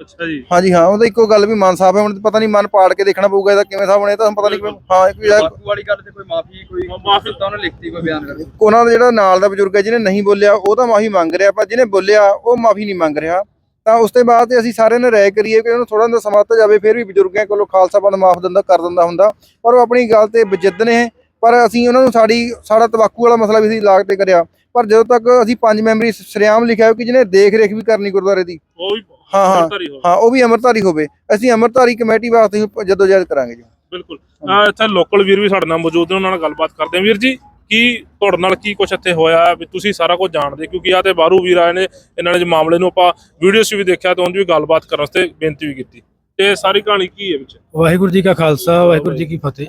ਅੱਛਾ ਜੀ। ਹਾਂਜੀ ਹਾਂ ਉਹਦਾ ਇੱਕੋ ਗੱਲ ਵੀ ਮਨ ਸਾਫ਼ ਹੈ ਹੁਣ ਪਤਾ ਨਹੀਂ ਮਨ ਪਾੜ ਕੇ ਦੇਖਣਾ ਪਊਗਾ ਇਹਦਾ ਕਿਵੇਂ ਇਹ ਤਾਂ ਪਤਾ ਨਹੀਂ ਕਿਵੇਂ ਹਾਂ ਇੱਕ ਯਾਰ ਬਾਪੂ ਵਾਲੀ ਗੱਲ ਤੇ ਕੋਈ ਮਾਫੀ ਕੋਈ ਮਾਫ਼ੀ- ਤਾਂ ਉਹਨੇ ਲਿਖਤੀ ਕੋਈ ਬਿਆਨ ਕਰਕੇ। ਉਹਨਾਂ ਦਾ ਜਿਹੜਾ ਨਾਲ ਦਾ ਬਜ਼ੁਰਗ ਹੈ ਜਿਹਨੇ ਨਹੀਂ ਬੋਲਿਆ ਉਹ ਤਾਂ ਮਾਫੀ ਮੰਗ ਰਿਹਾ ਪਰ ਜਿਹਨੇ ਬੋਲਿਆ ਉਹ ਮਾਫੀ ਨਹੀਂ ਮੰਗ ਰਿਹਾ। ਤਾਂ ਉਸ ਤੋਂ ਬਾਅਦ ਤੇ ਅਸੀਂ ਸਾਰਿਆਂ ਨੇ ਰਾਏ ਕਰੀਏ ਕਿ ਉਹਨੂੰ ਥੋੜਾ ਜਿਹਾ ਸਮਾਂ ਤਾਂ ਜਾਵੇ ਫਿਰ ਵੀ ਬਜ਼ੁਰਗਾਂ ਕੋਲੋਂ ਖਾਲਸਾ ਪੰਥ ਮਾਫ ਦਿੰਦਾ ਕਰ ਦਿੰਦਾ ਹੁੰਦਾ। ਪਰ ਉਹ ਆਪਣੀ ਗੱਲ ਤੇ ਬਜਿੱਦ ਨੇ ਪਰ ਅਸੀਂ ਉਹਨਾਂ ਨੂੰ ਸਾਡੀ ਸਾਡਾ ਤਬਾਕੂ ਵਾਲਾ ਮਸਲਾ ਵੀ ਅਸੀਂ ਲਾਗ ਤੇ ਕਰਿਆ। ਪਰ ਜਦੋਂ ਤੱਕ ਅਸੀਂ ਪੰਜ ਮੈਂਬਰੀ ਸਰਿਆਮ ਲਿਖਿਆ ਕਿ ਜਿਹਨੇ ਦੇਖ ਰੇਖ ਵੀ ਕਰਨੀ ਗੁਰਦੁਆਰੇ ਦੀ ਉਹ ਵੀ ਹਾਂ, ਹਾਂ। ਹੋ ਹਾਂ ਉਹ ਵੀ ਅਮਰਧਾਰੀ ਹੋਵੇ। ਅਸੀਂ ਅਮਰਧਾਰੀ ਕਮੇਟੀ ਵਾਸਤੇ ਜਦੋਂ ਜਦ ਕਰਾਂਗੇ ਜੀ। ਬਿਲਕੁਲ। ਅਹ ਇੱਥੇ ਲੋਕਲ ਵੀਰ ਵੀ ਸਾਡੇ ਨਾਲ ਮੌਜੂਦ ਨੇ ਉਹਨਾਂ ਨਾਲ ਗੱਲਬਾਤ ਕਰਦੇ ਹਾਂ। ਵੀਰ ਜੀ ਕੀ ਤੁਹਾਡੇ ਨਾਲ ਕੀ ਕੁਝ ਇੱਥੇ ਹੋਇਆ? ਹੈ ਵੀ ਤੁਸੀਂ ਸਾਰਾ ਕੁਝ ਜਾਣਦੇ ਕਿਉਂਕਿ ਆ ਤੇ ਬਾਹਰੋਂ ਵੀਰ ਆਏ ਨੇ ਇਹਨਾਂ ਨੇ ਜੇ ਮਾਮਲੇ ਨੂੰ ਆਪਾਂ ਵੀਡੀਓ 'ਚ ਵੀ ਦੇਖਿਆ ਤੇ ਉਹਨਾਂ ਵੀ ਗੱਲਬਾਤ ਕਰਨ ਵਾਸਤੇ ਬੇਨਤੀ ਵੀ ਕੀਤੀ। ਤੇ ਸਾਰੀ ਕਹਾਣੀ ਕੀ ਹੈ ਵਿੱਚ? ਵਾਹਿਗੁਰੂ ਜੀ ਕਾ ਖਾਲਸਾ ਵਾਹਿਗੁਰੂ ਜੀ ਕੀ ਫਤਿਹ।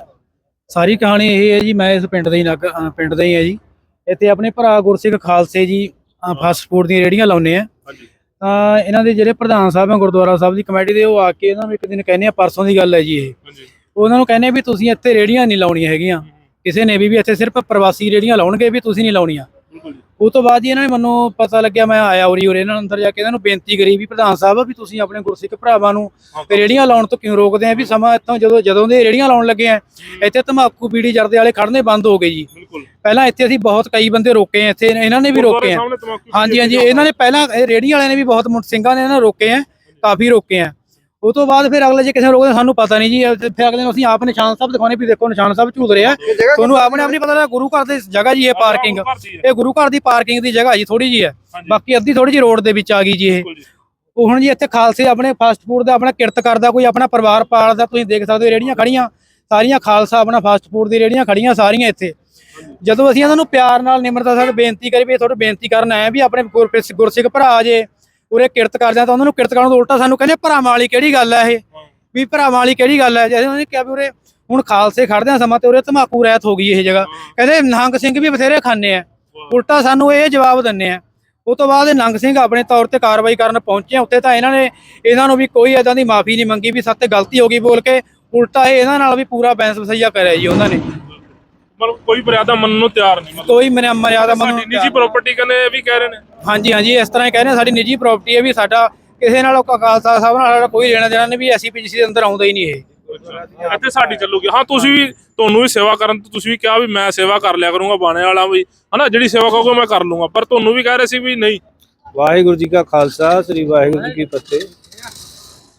ਸਾਰੀ ਕਹਾਣੀ ਇਹ ਹੈ ਜੀ ਮੈਂ ਇਸ ਪਿੰਡ ਦਾ ਹੀ ਨਗ- ਪਿੰਡ ਦਾ ਹੀ ਹੈ ਜੀ। ਇੱਥੇ ਆਪਣੇ ਭਰਾ ਗੁਰਸਿੱਖ ਖਾਲਸੇ ਜੀ ਫਾਸਟ ਫੂਡ ਦੀਆਂ ਰੇੜੀਆਂ ਲਾਉਂਦੇ ਆ। ਹਾਂਜੀ। ਤਾਂ ਇਹਨਾਂ ਦੇ ਜਿਹੜੇ ਪ੍ਰਧਾਨ ਸਾਹਿਬ ਆ ਗੁਰਦੁਆਰਾ ਸਾਹਿਬ ਦੀ ਕਮੇਟੀ ਦੇ ਉਹ ਆ ਕੇ ਇਹਨਾਂ ਨੂੰ ਇੱਕ ਦਿਨ ਕਹਿੰਦੇ ਆ ਪਰਸੋਂ ਦੀ ਗੱਲ ਹੈ ਜੀ ਇਹ। ਉਹਨਾਂ ਨੂੰ ਕਹਿੰਦੇ ਵੀ ਤੁਸੀਂ ਇੱਥੇ ਰੇੜੀਆਂ ਨਹੀਂ ਲਾਉਣੀਆਂ ਹੈਗੀਆਂ। ਕਿਸੇ ਨੇ ਵੀ ਵੀ ਇੱਥੇ ਸਿਰਫ ਪ੍ਰਵਾਸੀ ਰੇੜੀਆਂ ਲਾਉਣਗੇ ਵੀ ਤੁਸੀਂ ਨਹੀਂ ਲਾਉਣੀਆਂ। ਬਿਲਕੁਲ ਜੀ। ਉਹ ਤੋਂ ਬਾਅਦ ਜੀ ਇਹਨਾਂ ਨੇ ਮੈਨੂੰ ਪਤਾ ਲੱਗਿਆ ਮੈਂ ਆਇਆ ਉਰੀ ਉਰੇ ਇਹਨਾਂ ਅੰਦਰ ਜਾ ਕੇ ਇਹਨਾਂ ਨੂੰ ਬੇਨਤੀ ਕਰੀ ਵੀ ਪ੍ਰਧਾਨ ਸਾਹਿਬ ਵੀ ਤੁਸੀਂ ਆਪਣੇ ਗੁਰਸਿੱਖ ਭਰਾਵਾਂ ਨੂੰ ਰੇੜੀਆਂ ਲਾਉਣ ਤੋਂ ਕਿਉਂ ਰੋਕਦੇ ਆ? ਵੀ ਸਮਾਂ ਇੱਥੋਂ ਜਦੋਂ ਜਦੋਂ ਦੇ ਰੇੜੀਆਂ ਲਾਉਣ ਲੱਗੇ ਆ ਇੱਥੇ ਤਮਾਕੂ ਬੀੜੀ ਜਰਦੇ ਵਾਲੇ ਖੜਨੇ ਬੰਦ ਹੋ ਗਏ ਜੀ। ਪਹਿਲਾਂ ਇੱਥੇ ਅਸੀਂ ਬਹੁਤ ਕਈ ਬੰਦੇ ਰੋਕੇ ਆ ਇੱਥੇ ਇਹਨਾਂ ਨੇ ਵੀ ਰੋਕੇ ਆ। ਹਾਂਜੀ ਹਾਂਜੀ ਇਹਨਾਂ ਨੇ ਪਹਿਲਾਂ ਇਹ ਰੇੜੀ ਵਾਲਿਆਂ ਨੇ ਵੀ ਬਹੁਤ ਮੁੰਡ ਸਿੰਘਾਂ ਨੇ ਇਹਨਾਂ ਨੂੰ ਰੋਕੇ ਆ ਕਾਫੀ ਰੋਕੇ ਆ। ਉਹ ਤੋਂ ਬਾਅਦ ਫਿਰ ਅਗਲੇ ਜੇ ਕਿਸੇ ਨੂੰ ਰੋਕਦੇ ਸਾਨੂੰ ਪਤਾ ਨਹੀਂ ਜੀ ਫਿਰ ਅਗਲੇ ਨੂੰ ਅਸੀਂ ਆਪ ਨਿਸ਼ਾਨ ਸਾਹਿਬ ਦਿਖਾਉਣੇ ਵੀ ਦੇਖੋ ਨਿਸ਼ਾਨ ਸਾਹਿਬ ਝੂਲ ਰਿਹਾ। ਤੁਹਾਨੂੰ ਆਪਣੇ ਆਪ ਨਹੀਂ ਪਤਾ ਲੱਗਾ ਗੁਰੂ ਘਰ ਦੀ ਜਗ੍ਹਾ ਜੀ ਇਹ ਪਾਰਕਿੰਗ। ਇਹ ਗੁਰੂ ਘਰ ਦੀ ਪਾਰਕਿੰਗ ਦੀ ਜਗ੍ਹਾ ਜੀ ਥੋੜੀ ਜੀ ਹੈ। ਬਾਕੀ ਅੱਧੀ ਥੋੜੀ ਜੀ ਰੋਡ ਦੇ ਵਿੱਚ ਆ ਗਈ ਜੀ ਇਹ। ਉਹ ਹੁਣ ਜੀ ਇੱਥੇ ਖਾਲਸੇ ਆਪਣੇ ਫਾਸਟ ਫੂਡ ਦਾ ਆਪਣਾ ਕਿਰਤ ਕਰਦਾ ਕੋਈ ਆਪਣਾ ਪਰਿਵਾਰ ਪਾਲਦਾ ਤੁਸੀਂ ਦੇਖ ਸਕਦੇ ਹੋ ਰੇੜੀਆਂ ਖੜੀਆਂ ਸਾਰੀਆਂ ਖਾਲਸਾ ਆਪਣਾ ਫਾਸਟ ਫੂਡ ਦੀ ਰੇੜੀਆਂ ਖੜੀਆਂ ਸਾਰੀਆਂ ਇੱਥੇ। ਜਦੋਂ ਅਸੀਂ ਇਹਨਾਂ ਨੂੰ ਪਿਆਰ ਨਾਲ ਨਿਮਰਤਾ ਨਾਲ ਬੇਨਤੀ ਕਰੀ ਵੀ ਤੁਹਾਡੇ ਬੇਨਤੀ ਕਰਨ ਆਏ ਵੀ ਆਪਣੇ ਗੁਰਸਿੱਖ ਗੁਰਸਿੱਖ ਭਰਾ ਜੇ ਉਰੇ ਕਿਰਤ ਕਰਦੇ ਆ ਤਾਂ ਉਹਨਾਂ ਨੂੰ ਕਿਰਤ ਕਰਨ ਤੋਂ ਉਲਟਾ ਸਾਨੂੰ ਕਹਿੰਦੇ ਭਰਾਵਾਂ ਵਾਲੀ ਕਿਹੜੀ ਗੱਲ ਹੈ ਇਹ? ਵੀ ਭਰਾਵਾਂ ਵਾਲੀ ਕਿਹੜੀ ਗੱਲ ਹੈ? ਜਦੋਂ ਉਹਨਾਂ ਨੇ ਕਿਹਾ ਵੀ ਉਰੇ ਹੁਣ ਖਾਲਸੇ ਖੜਦੇ ਆ ਸਮਾਂ ਤੇ ਉਰੇ ਧਮਾਕੂ ਰਹਿਤ ਹੋ ਗਈ ਇਹ ਜਗ੍ਹਾ। ਕਹਿੰਦੇ ਨਹੰਗ ਸਿੰਘ ਵੀ ਬਥੇਰੇ ਖਾਨੇ ਆ। ਉਲਟਾ ਸਾਨੂੰ ਇਹ ਜਵਾਬ ਦਿੰਨੇ ਆ। ਉਹ ਤੋਂ ਬਾਅਦ ਨੰਗ ਸਿੰਘ ਆਪਣੇ ਤੌਰ ਤੇ ਕਾਰਵਾਈ ਕਰਨ ਪਹੁੰਚੇ। ਉੱਥੇ ਤਾਂ ਇਹਨਾਂ ਨੇ ਇਹਨਾਂ ਨੂੰ ਵੀ ਕੋਈ ਐਦਾਂ ਦੀ ਮਾਫੀ ਨਹੀਂ ਮੰਗੀ ਵੀ ਸਾਤੇ ਗਲਤੀ ਹੋ ਗਈ ਬੋਲ ਕੇ। ਉਲਟਾ ਇਹ ਇਹਨਾਂ ਨਾਲ ਵੀ ਪੂਰਾ ਬੈਂਸ ਵਸਈਆ ਕਰਿਆ ਜੀ ਉਹਨਾਂ ਨੇ। ਮਤਲਬ ਕੋਈ ਮਰਿਆਦਾ ਮੰਨਣ ਨੂੰ ਤਿਆਰ ਨਹੀਂ ਮਤਲਬ ਕੋਈ ਮਰਿਆ- ਮਰਿਆਦਾ ਮੰਨਣ ਸਾਡੀ ਨਿੱਜੀ ਪ੍ਰਾਪਰਟੀ ਕਹਿੰਦੇ ਇਹ ਵੀ ਕਹਿ ਰਹੇ ਨੇ। ਹਾਂਜੀ ਹਾਂਜੀ ਇਸ ਤਰ੍ਹਾਂ ਹੀ ਕਹਿੰਦੇ ਆ, ਸਾਡੀ ਨਿੱਜੀ ਪ੍ਰਾਪਰਟੀ ਹੈ ਵੀ ਸਾਡਾ ਕਿਸੇ ਨਾਲ ਅਕਾਲ ਤਖਤ ਸਾਹਿਬ ਨਾਲ ਸਾਡਾ ਕੋਈ ਲੈਣਾ ਦੇਣਾ ਨਹੀਂ ਵੀ ਐਸਪੀਜੀਸੀ ਦੇ ਅੰਦਰ ਆਉਂਦਾ ਹੀ ਨਹੀਂ ਇਹ। ਇੱਥੇ ਸਾਡੀ ਚੱਲੂਗੀ। ਹਾਂ ਤੁਸੀਂ ਵੀ ਤੁਹਾਨੂੰ ਵੀ ਸੇਵਾ ਕਰਨ ਤੋਂ ਤੁਸੀਂ ਵੀ ਕਿਹਾ ਵੀ ਮੈਂ ਸੇਵਾ ਕਰ ਲਿਆ ਕਰੂੰਗਾ ਬਾਣੇ ਵਾਲਾ ਵੀ। ਹਨਾ ਜਿਹੜੀ ਸੇਵਾ ਕਹੋਗੇ ਮੈਂ ਕਰ ਲੂੰਗਾ। ਪਰ ਤੁਹਾਨੂੰ ਵੀ ਕਹਿ ਰਹੇ ਸੀ ਵੀ ਨਹੀਂ। ਵਾਹਿਗੁਰੂ ਜੀ ਕਾ ਖਾਲਸਾ ਸ੍ਰੀ ਵਾਹਿਗੁਰੂ ਜੀ ਕੀ ਫਤਿਹ।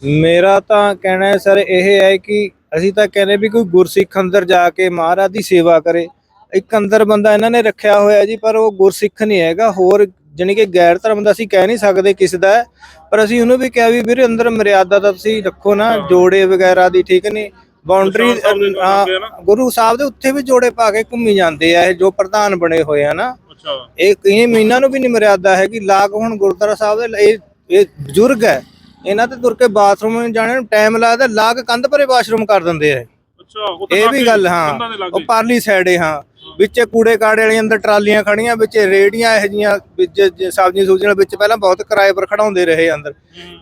ਮੇਰਾ ਤਾਂ ਕਹਿਣਾ ਹੈ ਸਰ ਇਹ ਹੈ ਕਿ ਅਸੀਂ ਤਾਂ ਕਹਿੰਦੇ ਵੀ ਕੋਈ ਗੁਰਸਿੱਖ ਅੰਦਰ ਜਾ ਕੇ ਮਹਾਰਾਜ ਦੀ ਸੇਵਾ ਕਰੇ। ਇੱਕ ਅੰਦਰ ਬੰਦਾ ਇਹਨਾਂ ਨੇ ਰੱਖਿਆ ਹੋਇਆ ਜੀ ਪਰ ਉਹ ਗੁਰਸਿੱਖ ਨਹੀਂ ਹੈਗਾ। ਹੋਰ ਜਾਣੀ ਕਿ ਗੈਰ ਧਰਮ ਦਾ ਅਸੀਂ ਕਹਿ ਨਹੀਂ ਸਕਦੇ ਕਿਸ ਦਾ ਹੈ, ਪਰ ਅਸੀਂ ਉਹਨੂੰ ਵੀ ਕਿਹਾ ਵੀ ਵੀਰੇ ਅੰਦਰ ਮਰਿਆਦਾ ਦਾ ਤੁਸੀਂ ਰੱਖੋ ਨਾ ਜੋੜੇ ਵਗੈਰਾ ਦੀ ਠੀਕ ਨਹੀਂ? ਬਾਉਂਡਰੀ ਸਾਹਿਬ ਨਾ। ਗੁਰੂ ਸਾਹਿਬ ਦੇ ਉੱਥੇ ਵੀ ਜੋੜੇ ਪਾ ਕੇ ਘੁੰਮੀ ਜਾਂਦੇ ਆ ਇਹ ਜੋ ਪ੍ਰਧਾਨ ਬਣੇ ਹੋਏ ਆ ਨਾ। ਅੱਛਾ। ਇਹ ਕਈ ਮਹੀਨਾ ਨੂੰ ਵੀ ਨਹੀਂ ਮਰਿਆਦਾ ਹੈਗੀ ਲਾਗ ਹੁਣ ਗੁਰਦੁਆਰਾ ਸਾਹਿਬ ਦੇ ਲ- ਇਹ ਇਹ ਬਜ਼ੁਰਗ ਹੈ। ਇਹਨਾਂ ਤੇ ਤੁਰ ਕੇ ਬਾਥਰੂਮ ਜਾਣੇ ਨੂੰ ਟਾਈਮ ਲੱਗਦਾ ਲਾਗ ਕੰਧ ਪਰੇ ਵਾਸ਼ਰੂਮ ਕਰ ਦਿੰਦੇ ਆ ਅੱਛਾ ਉਹ ਤਾਂ ਇਹ ਵੀ ਗੱਲ ਹਾਂ। ਉਹ ਪਰਲੀ ਸਾਈਡ ਹੈ ਹਾਂ। ਵਿੱਚ ਕੂੜੇ ਕਾੜੇ ਵਾਲੀਆਂ ਅੰਦਰ ਟਰਾਲੀਆਂ ਖੜੀਆਂ ਵਿੱਚ ਰੇੜੀਆਂ ਇਹੋ ਜੀਆਂ ਵਿੱਚ ਸਬਜ਼ੀਆਂ ਸੂਜੀਆਂ ਵਿੱਚ ਪਹਿਲਾਂ ਬਹੁਤ ਕਿਰਾਏ ਪਰ ਖੜਾਉਂਦੇ ਰਹੇ ਅੰਦਰ।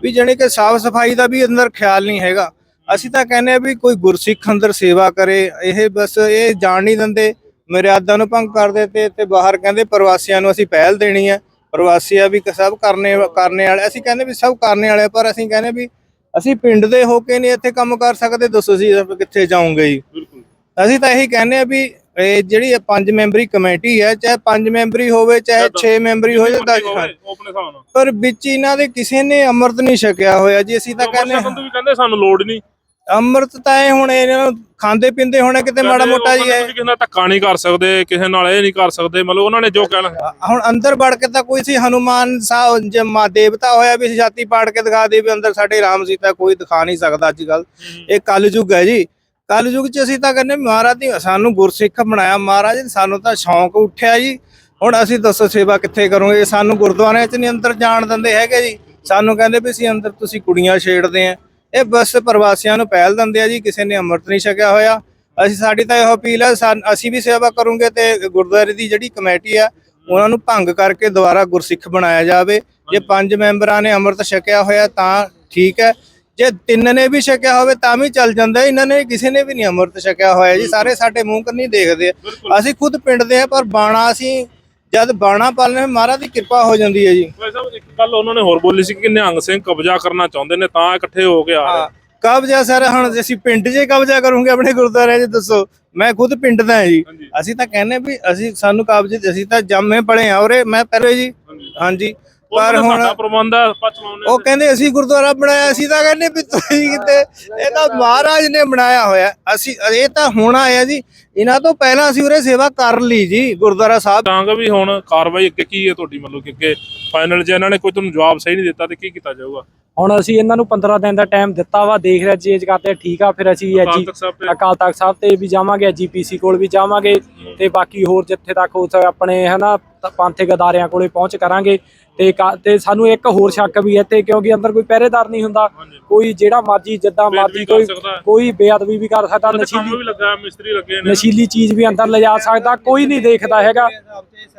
ਵੀ ਜਾਣੀ ਕਿ ਸਾਫ਼ ਸਫ਼ਾਈ ਦਾ ਵੀ ਅੰਦਰ ਖਿਆਲ ਨਹੀਂ ਹੈਗਾ। ਅਸੀਂ ਤਾਂ ਕਹਿੰਦੇ ਆ ਵੀ ਕੋਈ ਗੁਰਸਿੱਖ ਅੰਦਰ ਸੇਵਾ ਕਰੇ ਇਹ ਬਸ ਇਹ ਜਾਣ ਨਹੀਂ ਦਿੰਦੇ। ਮਰਿਆਦਾ ਨੂੰ ਭੰਗ ਕਰਦੇ ਤੇ ਤੇ ਬਾਹਰ ਕਹਿੰਦੇ ਪ੍ਰਵਾਸੀਆਂ ਨੂੰ ਅਸੀਂ ਪਹਿਲ ਦੇਣੀ ਹੈ। ਪ੍ਰਵਾਸੀ ਆ ਵੀ ਸਭ ਕਰਨੇ ਕਰਨੇ ਵਾਲੇ ਅਸੀਂ ਕਹਿੰਦੇ ਵੀ ਸਭ ਕਰਨੇ ਵਾਲੇ ਪਰ ਅਸੀਂ ਕਹਿੰਦੇ ਵੀ ਅਸੀਂ ਪਿੰਡ ਦੇ ਹੋ ਕੇ ਨਹੀਂ ਇੱਥੇ ਕੰਮ ਕਰ ਸਕਦੇ ਦੱਸੋ ਅਸੀਂ ਕਿੱਥੇ ਜਾਵਾਂਗੇ ਜੀ। ਬਿਲਕੁਲ। ਅਸੀਂ ਤਾਂ ਇਹੀ ਕਹਿੰਦੇ ਆ ਵੀ ਇਹ ਜਿਹੜੀ ਇਹ ਪੰਜ ਮੈਂਬਰੀ ਕਮੇਟੀ ਹੈ ਚਾਹੇ ਪੰਜ ਮੈਂਬਰੀ ਹੋਵੇ ਚਾਹੇ 6 ਮੈਂਬਰੀ ਹੋਵੇ ਜਾਂ 10 ਉਹ ਆਪਣੇ ਹਿਸਾਬ ਨਾਲ। ਪਰ ਵਿੱਚ ਇਹਨਾਂ ਦੇ ਕਿਸੇ ਨੇ ਅੰਮ੍ਰਿਤ ਨਹੀਂ ਛਕਿਆ ਹੋਇਆ ਜੀ ਅਸੀਂ ਤਾਂ ਕਹਿੰਦੇ ਸਾਨੂੰ ਲੋੜ ਨਹੀਂ। ਅੰਮ੍ਰਿਤ ਤਾਂ ਇਹ ਹੁਣ ਇਹਨਾਂ ਨੂੰ ਖਾਂਦੇ ਪੀਂਦੇ ਹੋਣੇ ਕਿਤੇ ਮਾੜਾ ਮੋਟਾ ਜੀ ਹੈ ਤੁਸੀਂ ਕਿਸੇ ਨਾਲ ਧੱਕਾ ਨਹੀਂ ਕਰ ਸਕਦੇ ਕਿਸੇ ਨਾਲ ਇਹ ਨਹੀਂ ਕਰ ਸਕਦੇ ਮਤਲਬ ਉਹਨਾਂ ਨੇ ਜੋ ਕਹਿਣਾ। ਹੁਣ ਅੰਦਰ ਵੜ ਕੇ ਤਾਂ ਕੋਈ ਸੀ ਹਨੂਮਾਨ ਸਾਹਿਬ ਜੇ ਮਾ ਦੇਵਤਾ ਹੋਇਆ ਵੀ ਛਾਤੀ ਪਾੜ ਕੇ ਦਿਖਾ ਦੇ ਵੀ ਅੰਦਰ ਸਾਡੇ ਰਾਮ ਸੀਤਾ ਕੋਈ ਦਿਖਾ ਨਹੀਂ ਸਕਦਾ ਅੱਜ ਕੱਲ ਇਹ ਕਲਯੁੱਗ ਹੈ ਜੀ। ਕਲਯੁੱਗ 'ਚ ਅਸੀਂ ਤਾਂ ਕਹਿੰਦੇ ਮਹਾਰਾਜ ਦੀ ਸਾਨੂੰ ਗੁਰਸਿੱਖ ਬਣਾਇਆ ਮਹਾਰਾਜ ਨੇ ਸਾਨੂੰ ਤਾਂ ਸ਼ੌਂਕ ਉੱਠਿਆ ਜੀ। ਹੁਣ ਅਸੀਂ ਦੱਸੋ ਸੇਵਾ ਕਿੱਥੇ ਕਰੋਗੇ? ਸਾਨੂੰ ਗੁਰਦੁਆਰਿਆਂ 'ਚ ਨਹੀਂ ਅੰਦਰ ਜਾਣ ਦਿੰਦੇ ਹੈਗੇ ਜੀ। ਸਾਨੂੰ ਕਹਿੰਦੇ ਵੀ ਅਸੀਂ ਅੰਦਰ ਤੁਸੀਂ ਕੁੜੀਆਂ ਛੇੜਦੇ ਆ। ਇਹ ਬਸ ਪ੍ਰਵਾਸੀਆਂ ਨੂੰ ਪਹਿਲ ਦਿੰਦੇ ਆ ਜੀ ਕਿਸੇ ਨੇ ਅੰਮ੍ਰਿਤ ਨਹੀਂ ਛਕਿਆ ਹੋਇਆ। ਅਸੀਂ ਸਾਡੀ ਤਾਂ ਇਹੋ ਅਪੀਲ ਹੈ ਅਸੀਂ ਵੀ ਸੇਵਾ ਕਰੂੰਗੇ ਤੇ ਗੁਰਦੁਆਰੇ ਦੀ ਜਿਹੜੀ ਕਮੇਟੀ ਆ ਉਹਨਾਂ ਨੂੰ ਭੰਗ ਕਰਕੇ ਦੁਬਾਰਾ ਗੁਰਸਿੱਖ ਬਣਾਇਆ ਜਾਵੇ। ਜੇ ਪੰਜ ਮੈਂਬਰਾਂ ਨੇ ਅੰਮ੍ਰਿਤ ਛਕਿਆ ਹੋਇਆ ਤਾਂ ਠੀਕ ਹੈ। ਜੇ ਤਿੰਨ ਨੇ ਵੀ ਛਕਿਆ ਹੋਵੇ ਤਾਂ ਵੀ ਚੱਲ ਜਾਂਦਾ ਇਹਨਾਂ ਨੇ ਕਿਸੇ ਨੇ ਵੀ ਨਹੀਂ ਅੰਮ੍ਰਿਤ ਛਕਿਆ ਹੋਇਆ ਜੀ। ਸਾਰੇ ਸਾਡੇ ਮੂੰਹ ਕੰਨੀ ਦੇਖਦੇ ਆ। ਅਸੀਂ ਖੁਦ ਪਿੰਡ ਦੇ ਆ ਪਰ ਬਾਣਾ ਅਸੀਂ ਜਦ ਬਾਣਾ ਪਾਲਣੇ ਮਹਾਰਾਜ ਦੀ ਕਿਰਪਾ ਹੋ ਜਾਂਦੀ ਹੈ ਜੀ। ਵੈਸੇ ਇੱਕ ਗੱਲ ਉਹਨਾਂ ਨੇ ਹੋਰ ਬੋਲੀ ਸੀ ਕਿ ਨਿਹੰਗ ਸਿੰਘ ਕਬਜ਼ਾ ਕਰਨਾ ਚਾਹੁੰਦੇ ਨੇ ਤਾਂ ਇਕੱਠੇ ਹੋ ਕੇ ਆ ਰਹੇ। ਕਬਜ਼ਾ ਸਰ ਹੁਣ ਅਸੀਂ ਪਿੰਡ 'ਚ ਕਬਜ਼ਾ ਕਰੂੰਗੇ ਆਪਣੇ ਗੁਰਦੁਆਰੇ 'ਚ ਦੱਸੋ। ਮੈਂ ਖੁਦ ਪਿੰਡ ਦਾ ਹਾਂ ਜੀ। ਅਸੀਂ ਤਾਂ ਕਹਿੰਦੇ ਵੀ ਅਸੀਂ ਸਾਨੂੰ ਕਬਜ਼ੇ ਅਸੀਂ ਤਾਂ ਜੰਮੇ ਪੜੇ ਆ ਉਰੇ ਮੈਂ ਪਹਿਲੇ ਜੀ। ਹਾਂਜੀ। ਪਰ ਹੁਣ ਸਾਡਾ ਪ੍ਰਬੰਧ ਹੈ ਆਪਾਂ ਚਲਾਉਂਦੇ ਉਹ ਕਹਿੰਦੇ ਅਸੀਂ ਗੁਰਦੁਆਰਾ ਬਣਾਇਆ ਅਸੀਂ ਤਾਂ ਕਹਿੰਦੇ ਵੀ ਤੁਸੀਂ ਕਿਤੇ ਇਹ ਤਾਂ ਮਹਾਰਾਜ ਨੇ ਬਣਾਇਆ ਹੋਇਆ। ਅਸੀਂ ਇਹ ਤਾਂ ਹੋਣਾ ਹੈ ਜੀ। ਇਹਨਾਂ ਤੋਂ ਪਹਿਲਾਂ ਅਸੀਂ ਉਰੇ ਸੇਵਾ ਕਰ ਲਈ ਜੀ ਗੁਰਦੁਆਰਾ ਸਾਹਿਬ। ਚਾਹਾਂਗਾ ਵੀ ਹੁਣ ਕਾਰਵਾਈ ਅੱਗੇ ਕੀ ਹੈ ਤੁਹਾਡੀ? ਮਤਲਬ ਕਿ ਅੱਗੇ ਫਾਈਨਲ ਜੇ ਇਹਨਾਂ ਨੇ ਕੋਈ ਤੁਹਾਨੂੰ ਜਵਾਬ ਸਹੀ ਨਹੀਂ ਦਿੱਤਾ ਤੇ ਕੀ ਕੀਤਾ ਜਾਊਗਾ? ਹੁਣ ਅਸੀਂ ਇਹਨਾਂ ਨੂੰ 15 ਦਿਨ ਦਾ ਟਾਈਮ ਦਿੱਤਾ ਵਾ ਦੇਖ ਰਿਹਾ ਚੇਂਜ ਕਰਦੇ ਠੀਕ ਆ ਫਿਰ ਅਸੀਂ ਅਕਾਲ ਐਜੀ ਤਖਤ ਸਾਹਿਬ ਤੇ ਅਕਾਲ ਤਖਤ ਸਾਹਿਬ ਤੇ ਵੀ ਜਾਵਾਂਗੇ ਜੀਪੀਸੀ ਕੋਲ ਵੀ ਜਾਵਾਂਗੇ ਤੇ ਬਾਕੀ ਹੋਰ ਜਿੱਥੇ ਤੱਕ ਉਸ ਆਪਣੇ ਹਨਾ ਤ- ਪੰਥਕ ਅਦਾਰਿਆਂ ਕੋਲੇ ਪਹੁੰਚ ਕਰਾਂਗੇ ਤੇ ਕਾ- ਤੇ ਸਾਨੂੰ ਇੱਕ ਹੋਰ ਸ਼ੱਕ ਵੀ ਹੈ ਇੱਥੇ ਕਿਉਂਕਿ ਅੰਦਰ ਕੋਈ ਪਹਿਰੇਦਾਰ ਨਹੀਂ ਹੁੰਦਾ। ਕੋਈ ਜਿਹੜਾ ਮਰਜ਼ੀ ਜਿੱਦਾਂ ਬੇਅਦਬੀ ਮਰਜ਼ੀ ਕਰ ਕੋਈ ਸਕਦਾ। ਹੈ। ਕੋਈ ਬੇਅਦਬੀ ਵੀ ਕਰ ਸਕਦਾ ਕੰਮ ਨਸ਼ੀਲੀ ਵੀ ਲੱਗਾ ਮਿਸਤਰੀ ਲੱਗੇ ਨੇ। ਨਸ਼ੀਲੀ ਚੀਜ਼ ਵੀ ਅੰਦਰ ਲਿਜਾ ਸਕਦਾ ਕੋਈ ਨਹੀਂ ਦੇਖਦਾ ਹੈਗਾ।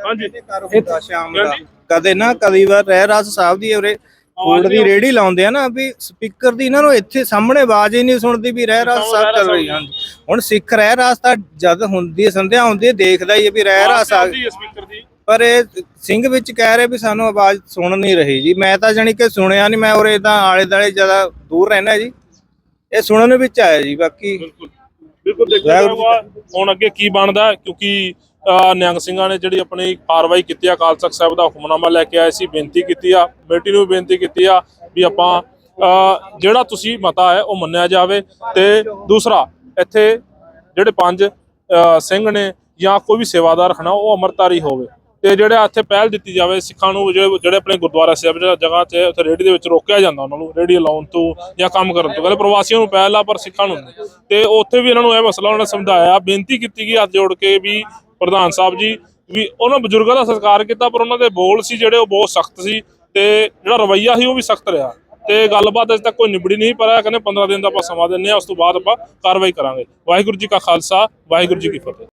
ਹਾਂਜੀ। ਹੁੰਦਾ ਸ਼ਾਮ ਦਾ। ਕਦੇ ਨਾ ਕਦੀ ਵਾਰ ਰਹਿ ਰਾਸ ਸਾਹਿਬ ਦੀ ਉਰੇ ਫੂਡ ਦੀ ਰੇੜੀ ਲਾਉਂਦੇ ਆ ਨਾ ਵੀ ਸਪੀਕਰ ਦੀ ਇਹਨਾਂ ਨੂੰ ਇੱਥੇ ਸਾਹਮਣੇ ਆਵਾਜ਼ ਹੀ ਨਹੀਂ ਸੁਣਦੀ ਵੀ ਰਹਿ ਰਾਸ ਸਾਹਿਬ ਚੱਲ ਰਹੀ ਹਾਂਜੀ ਹੁਣ ਸਿੱਖ ਰਹਿ ਰਾਸ ਤਾਂ ਜਦ ਹੁੰਦੀ ਹੈ ਸੰਧਿਆ ਹੁੰਦੀ ਹੈ ਦੇਖਦਾ ਹੀ ਹੈ ਵੀ ਰਹਿ ਰਾਸ ਆ ਦੀ ਸਪੀਕਰ ਦੀ। ਪਰ ਇਹ ਸਿੰਘ ਵਿੱਚ ਕਹਿ ਰਹੇ ਵੀ ਸਾਨੂੰ ਆਵਾਜ਼ ਸੁਣ ਨਹੀਂ ਰਹੀ ਜੀ। ਮੈਂ ਤਾਂ ਜਾਣੀ ਕਿ ਸੁਣਿਆ ਨਹੀਂ ਮੈਂ ਉਰੇ ਤਾਂ ਆਲੇ ਦਾਲੇ ਜ਼ਿਆਦਾ ਦੂਰ ਰਹਿਣਾ ਜੀ। ਇਹ ਸੁਣਨ ਵਿੱਚ ਆਇਆ ਜੀ ਬਾਕੀ ਬਿਲਕੁਲ। ਬਿਲਕੁਲ ਜਾਊਗਾ ਹੁਣ ਅੱਗੇ ਕੀ ਬਣਦਾ ਕਿਉਂਕਿ ਨਿਹੰਗ ਸਿੰਘਾਂ ਨੇ ਜਿਹੜੀ ਆਪਣੀ ਕਾਰਵਾਈ ਕੀਤੀ ਆ, ਅਕਾਲ ਤਖਤ ਸਾਹਿਬ ਦਾ ਹੁਕਮਨਾਮਾ ਲੈ ਕੇ ਆਏ ਸੀ, ਬੇਨਤੀ ਕੀਤੀ ਆ ਕਮੇਟੀ ਨੂੰ ਵੀ ਬੇਨਤੀ ਕੀਤੀ ਆ ਵੀ ਆਪਾਂ ਜਿਹੜਾ ਤੁਸੀਂ ਮਤਾ ਹੈ ਉਹ ਮੰਨਿਆ ਜਾਵੇ ਤੇ ਦੂਸਰਾ, ਇੱਥੇ ਜਿਹੜੇ ਪੰਜ ਸਿੰਘ ਨੇ ਜਾਂ ਕੋਈ ਵੀ ਸੇਵਾਦਾਰ ਖਣਾ ਉਹ ਅਮਰਤਾਰੀ ਹੋਵੇ ਤੇ ਜਿਹੜਾ ਇੱਥੇ ਪਹਿਲ ਦਿੱਤੀ ਜਾਵੇ, ਸਿੱਖਾਂ ਨੂੰ ਜਿਹੜੇ ਆਪਣੇ ਗੁਰਦੁਆਰਾ ਸਾਹਿਬ ਜਿਹੜਾ ਜਗ੍ਹਾ ਤੇ ਉੱਥੇ ਰੇੜੀ ਦੇ ਵਿੱਚ ਰੋਕਿਆ ਜਾਂਦਾ ਉਹਨਾਂ ਨੂੰ ਰੇੜੀ ਲਾਉਣ ਤੋਂ ਜਾਂ ਕੰਮ ਕਰਨ ਤੋਂ ਕਹਿੰਦੇ ਪ੍ਰਵਾਸੀਆਂ ਨੂੰ ਪਹਿਲ ਆ ਪਰ ਸਿੱਖਾਂ ਨੂੰ ਨਹੀਂ। ਤੇ ਉੱਥੇ ਵੀ ਇਹਨਾਂ ਨੂੰ ਇਹ ਮਸਲਾ ਉਹਨਾਂ ਨੇ ਸਮਝਾਇਆ, ਬੇਨਤੀ ਕੀਤੀ ਗਈ ਹੱਥ ਜੋੜ ਕੇ ਵੀ ਪ੍ਰਧਾਨ ਸਾਹਿਬ ਜੀ, ਵੀ ਉਹਨਾਂ ਬਜ਼ੁਰਗਾਂ ਦਾ ਸਤਿਕਾਰ ਕੀਤਾ, ਪਰ ਉਹਨਾਂ ਦੇ ਬੋਲ ਸੀ ਜਿਹੜੇ ਉਹ ਬਹੁਤ ਸਖਤ ਸੀ ਤੇ ਜਿਹੜਾ ਰਵੱਈਆ ਸੀ ਉਹ ਵੀ ਸਖਤ ਰਿਹਾ। ਤੇ ਗੱਲਬਾਤ ਅਜੇ ਤੱਕ ਕੋਈ ਨਿਬੜੀ ਨਹੀਂ ਪਰ ਇਹ ਕਹਿੰਦੇ 15 ਦਿਨ ਦਾ ਆਪਾਂ ਸਮਾਂ ਦਿੰਦੇ ਆ ਉਸ ਤੋਂ ਬਾਅਦ ਆਪਾਂ ਕਾਰਵਾਈ ਕਰਾਂਗੇ। ਵਾਹਿਗੁਰੂ ਜੀ ਕਾ ਖਾਲਸਾ, ਵਾਹਿਗੁਰੂ ਜੀ ਕੀ ਫਤਿਹ।